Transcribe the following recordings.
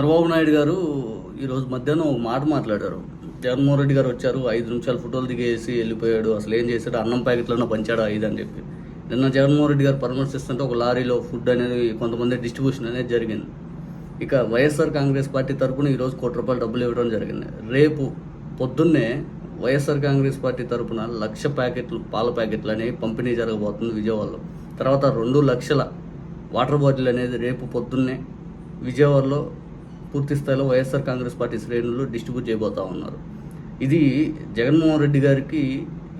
చంద్రబాబు నాయుడు గారు ఈరోజు మధ్యాహ్నం ఒక మాట మాట్లాడారు. జగన్మోహన్ రెడ్డి గారు వచ్చారు ఐదు నిమిషాలు ఫోటోలు దిగేసి వెళ్ళిపోయాడు అసలు ఏం చేశాడు అన్నం ప్యాకెట్లను పంచాడు ఐదు అని చెప్పి. నిన్న జగన్మోహన్ రెడ్డి గారు పరామర్శిస్తుంటే ఒక లారీలో ఫుడ్ అనేది కొంతమంది డిస్ట్రిబ్యూషన్ అనేది జరిగింది. ఇక వైఎస్ఆర్ కాంగ్రెస్ పార్టీ తరపున ఈరోజు కోటి రూపాయలు డబ్బులు ఇవ్వడం జరిగింది. రేపు పొద్దున్నే వైఎస్ఆర్ కాంగ్రెస్ పార్టీ తరపున లక్ష ప్యాకెట్లు పాల ప్యాకెట్లు అనేవి పంపిణీ జరగబోతుంది విజయవాడలో. తర్వాత రెండు లక్షల వాటర్ బాటిల్ అనేది రేపు పొద్దున్నే విజయవాడలో పూర్తి స్థాయిలో వైఎస్ఆర్ కాంగ్రెస్ పార్టీ శ్రేణులు డిస్ట్రిబ్యూట్ చేయబోతా ఉన్నారు. ఇది జగన్మోహన్ రెడ్డి గారికి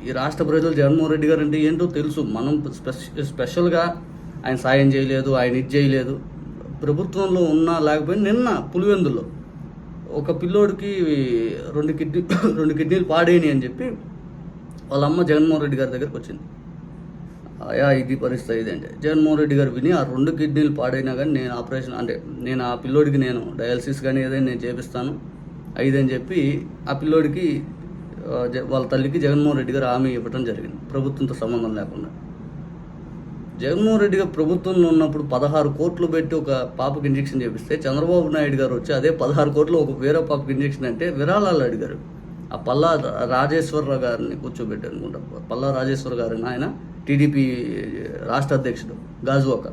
ఈ రాష్ట్ర ప్రజలు జగన్మోహన్ రెడ్డి గారు అంటే ఏంటో తెలుసు. మనం స్పెష స్పెషల్గా ఆయన సాయం చేయలేదు ఆయన ఇది చేయలేదు. ప్రభుత్వంలో ఉన్నా లేకపోయినా నిన్న పులివెందులో ఒక పిల్లోడికి రెండు కిడ్నీ రెండు కిడ్నీలు పాడేయని అని చెప్పి వాళ్ళ అమ్మ జగన్మోహన్ రెడ్డి గారి దగ్గరికి వచ్చింది. అయా ఇది పరిస్థితి ఇది అంటే జగన్మోహన్ రెడ్డి గారు విని ఆ రెండు కిడ్నీలు పాడైనా కానీ నేను ఆపరేషన్ అంటే నేను ఆ పిల్లోడికి నేను డయాలసిస్ కానీ ఏదైనా నేను చేపిస్తాను అయిదని చెప్పి ఆ పిల్లోడికి వాళ్ళ తల్లికి జగన్మోహన్ రెడ్డి గారు హామీ ఇవ్వడం జరిగింది ప్రభుత్వంతో సంబంధం లేకుండా. జగన్మోహన్ రెడ్డి గారు ప్రభుత్వంలో ఉన్నప్పుడు పదహారు కోట్లు పెట్టి ఒక పాపకి ఇంజెక్షన్ చేపిస్తే చంద్రబాబు నాయుడు గారు వచ్చి అదే పదహారు కోట్లు ఒక వేరే పాపకు ఇంజెక్షన్ అంటే విరాళాలు అడిగారు. ఆ పల్లా రాజేశ్వరరావు గారిని కూర్చోబెట్టి అనుకుంటా పల్లా రాజేశ్వర గారిని ఆయన టీడీపీ రాష్ట్ర అధ్యక్షుడు గాజువాక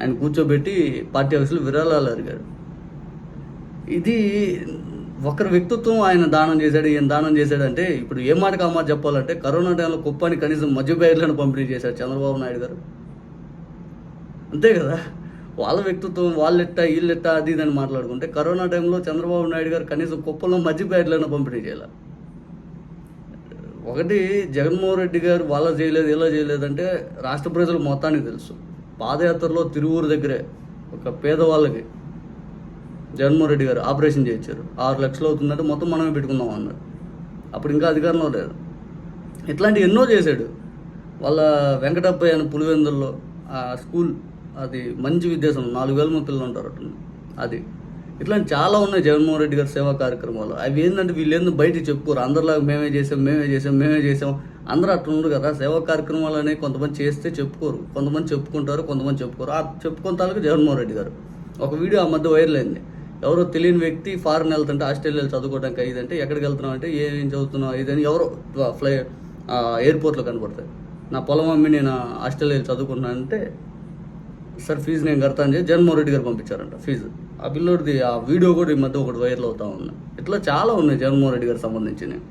ఆయన కూర్చోబెట్టి పార్టీ ఆఫీసులో విరాళాలు అడిగారు ఇది ఒకరి వ్యక్తిత్వం ఆయన దానం చేశాడు ఈయన దానం చేశాడంటే ఇప్పుడు ఏ మాటకు ఆ మాట చెప్పాలంటే కరోనా టైంలో కుప్పని కనీసం మధ్య పంపిణీ చేశాడు చంద్రబాబు నాయుడు గారు. అంతే కదా? వాళ్ళ వ్యక్తిత్వం వాళ్ళెట్ట వీళ్ళెట్ట అది ఇది అని మాట్లాడుకుంటే కరోనా టైంలో చంద్రబాబు నాయుడు గారు కనీసం కుప్పలో మధ్య పంపిణీ చేయాలి. ఒకటి జగన్మోహన్ రెడ్డి గారు వాళ్ళ చేయలేదు ఇలా చేయలేదంటే రాష్ట్ర ప్రజలు మొత్తానికి తెలుసు. పాదయాత్రలో తిరువూరు దగ్గరే ఒక పేదవాళ్ళకి జగన్మోహన్ రెడ్డి గారు ఆపరేషన్ చేయించారు. ఆరు లక్షలు అవుతుందంటే మొత్తం మనమే పెట్టుకుందాం అన్నారు. అప్పుడు ఇంకా అధికారంలో లేదు. ఇట్లాంటి ఎన్నో చేశాడు. వాళ్ళ వెంకటప్పయ్య అని పులివెందుల్లో ఆ స్కూల్ అది మంచి విద్యాసం నాలుగు వేల మంది పిల్లలు ఉంటారు అటు. అది. ఇట్లా చాలా ఉన్నాయి జగన్మోహన్ రెడ్డి గారి సేవా కార్యక్రమాలు. అవి ఏంటంటే వీళ్ళు బయట చెప్పుకోరు. అందరిలాగా మేమే చేసాం మేమే చేసాం మేమే చేసాం. అందరూ అట్లా కదా. సేవా కార్యక్రమాలు అనేవి కొంతమంది చేస్తే చెప్పుకోరు. కొంతమంది చెప్పుకుంటారు కొంతమంది చెప్పుకోరు. ఆ చెప్పుకున్న తాలూకు జగన్మోహన్ రెడ్డి గారు. ఒక వీడియో ఆ మధ్య వైరల్ అయింది. ఎవరో తెలియని వ్యక్తి ఫారెన్ వెళ్తుంటే ఆస్ట్రేలియా చదువుకోవడానికి ఇదంటే ఎక్కడికి వెళ్తున్నావు అంటే ఏం చదువుతున్నావు ఇదని ఎవరో ఫ్లై ఎయిర్పోర్ట్లో కనపడతాయి నా పొలం అమ్మి నేను ఆస్ట్రేలియా చదువుకున్నానంటే సార్ ఫీజు నేను కడతాను చెప్పి జగన్మోహన్ రెడ్డి గారు పంపించారంట ఫీజు. ఆ పిల్లోడిది ఆ వీడియో కూడా ఈ మధ్య ఒకటి వైరల్ అవుతా ఉంది. ఇట్లా చాలా ఉన్నాయి జగన్మోహన్ రెడ్డి గారికి సంబంధించినవి.